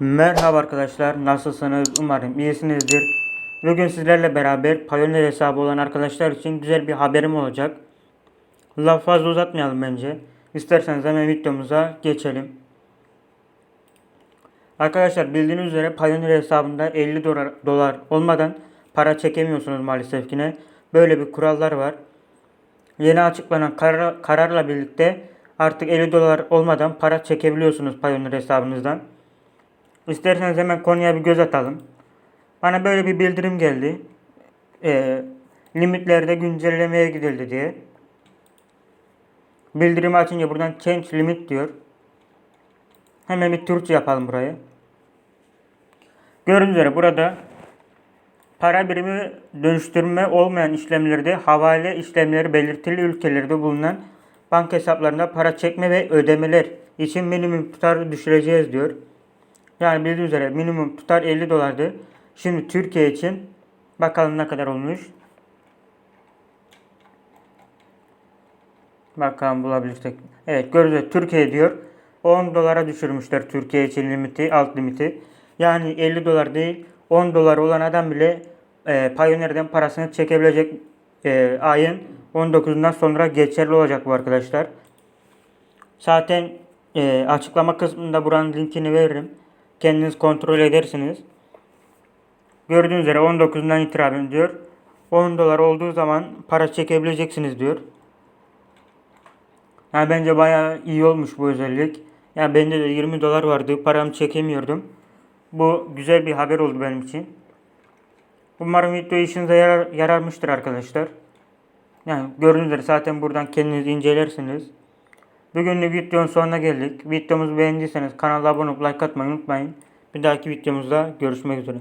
Merhaba arkadaşlar, nasılsınız? Umarım iyisinizdir. Bugün sizlerle beraber Payoneer hesabı olan arkadaşlar için güzel bir haberim olacak. Laf fazla uzatmayalım bence. İsterseniz hemen videomuza geçelim. Arkadaşlar bildiğiniz üzere Payoneer hesabında 50 dolar, dolar olmadan para çekemiyorsunuz maalesef yine. Böyle bir kurallar var. Yeni açıklanan karar, kararla birlikte artık 50 dolar olmadan para çekebiliyorsunuz Payoneer hesabınızdan. İsterseniz hemen konuya bir göz atalım. Bana böyle bir bildirim geldi. Ee, limitlerde güncellemeye gidildi diye. Bildirimi açınca buradan change limit diyor. Hemen bir Türkçe yapalım burayı. Gördüğünüz üzere burada para birimi dönüştürme olmayan işlemlerde havale işlemleri belirtili ülkelerde bulunan banka hesaplarında para çekme ve ödemeler için minimum tutarı düşüreceğiz diyor. Yani bildiğiniz üzere minimum tutar 50 dolardı. Şimdi Türkiye için bakalım ne kadar olmuş. Bakalım bulabilirsek. Evet üzere Türkiye diyor. 10 dolara düşürmüşler Türkiye için limiti, alt limiti. Yani 50 dolar değil 10 dolar olan adam bile e, Payoneer'den parasını çekebilecek e, ayın 19'undan sonra geçerli olacak bu arkadaşlar. Zaten e, açıklama kısmında buranın linkini veririm. Kendiniz kontrol edersiniz. Gördüğünüz üzere 19'undan itibaren diyor. 10 dolar olduğu zaman para çekebileceksiniz diyor. Yani bence bayağı iyi olmuş bu özellik. Yani bende de 20 dolar vardı. Paramı çekemiyordum. Bu güzel bir haber oldu benim için. Umarım video işinize yarar, yararmıştır arkadaşlar. Yani gördüğünüz üzere zaten buradan kendiniz incelersiniz. Bugünlük videonun sonuna geldik. Videomuzu beğendiyseniz kanala abone olup like atmayı unutmayın. Bir dahaki videomuzda görüşmek üzere.